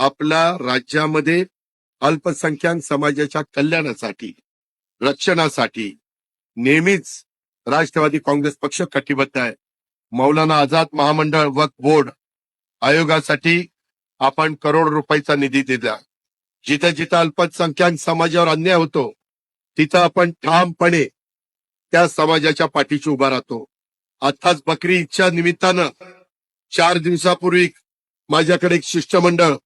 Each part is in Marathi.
आपल्या राज्यामध्ये अल्पसंख्याक समाजाच्या कल्याणासाठी रक्षणासाठी नेहमीच राष्ट्रवादी काँग्रेस पक्ष कटिबद्ध आहे. मौलाना आझाद महामंडळ वक्फ बोर्ड आयोगासाठी आपण करोड रुपयाचा निधी दिला. जिथं जिथं अल्पसंख्याक समाजावर अन्याय होतो तिथं आपण ठामपणे त्या समाजाच्या पाठीशी उभा राहतो. आताच बकरी ईदच्या निमित्तानं चार दिवसापूर्वी माझ्याकडे एक शिष्टमंडळ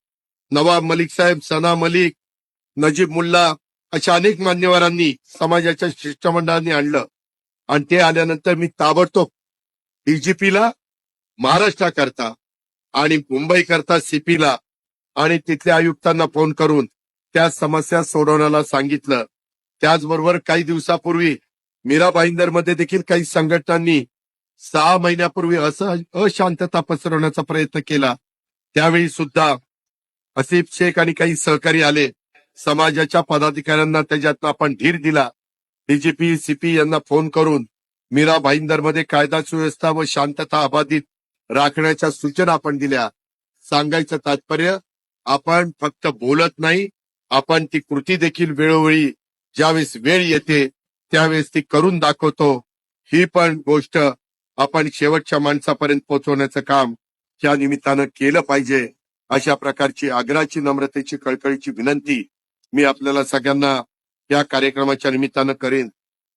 नवाब मलिक साहेब सना मलिक नजीब मुल्ला अशा अनेक मान्यवरांनी समाजाच्या शिष्टमंडळांनी आणलं. आणि ते आल्यानंतर मी ताबडतोब डीजीपीला महाराष्ट्राकरता आणि मुंबई करता सीपीला आणि तिथल्या आयुक्तांना फोन करून त्या समस्या सोडवण्याला सांगितलं. त्याचबरोबर काही दिवसापूर्वी मीरा भाईंदरमध्ये देखील काही संघटनांनी सहा महिन्यापूर्वी असं अशांतता पसरवण्याचा प्रयत्न केला. त्यावेळी सुद्धा असिफ शेख आणि काही सहकारी आले. समाजाच्या पदाधिकाऱ्यांना त्याच्यातनं आपण धीर दिला. डीजीपी सीपी यांना फोन करून मीरा भाईंदरमध्ये कायदा सुव्यवस्था व शांतता अबाधित राखण्याच्या सूचना आपण दिल्या. सांगायचं तात्पर्य आपण फक्त बोलत नाही आपण ती कृती देखील वेळोवेळी ज्यावेळेस वेळ येते त्यावेळेस ती करून दाखवतो. ही पण गोष्ट आपण शेवटच्या माणसापर्यंत पोहोचवण्याचं काम या निमित्तानं केलं पाहिजे. अशा प्रकारची आग्रहाची नम्रतेची कळकळीची विनंती मी आपल्याला सगळ्यांना या कार्यक्रमाच्या निमित्तानं करेन.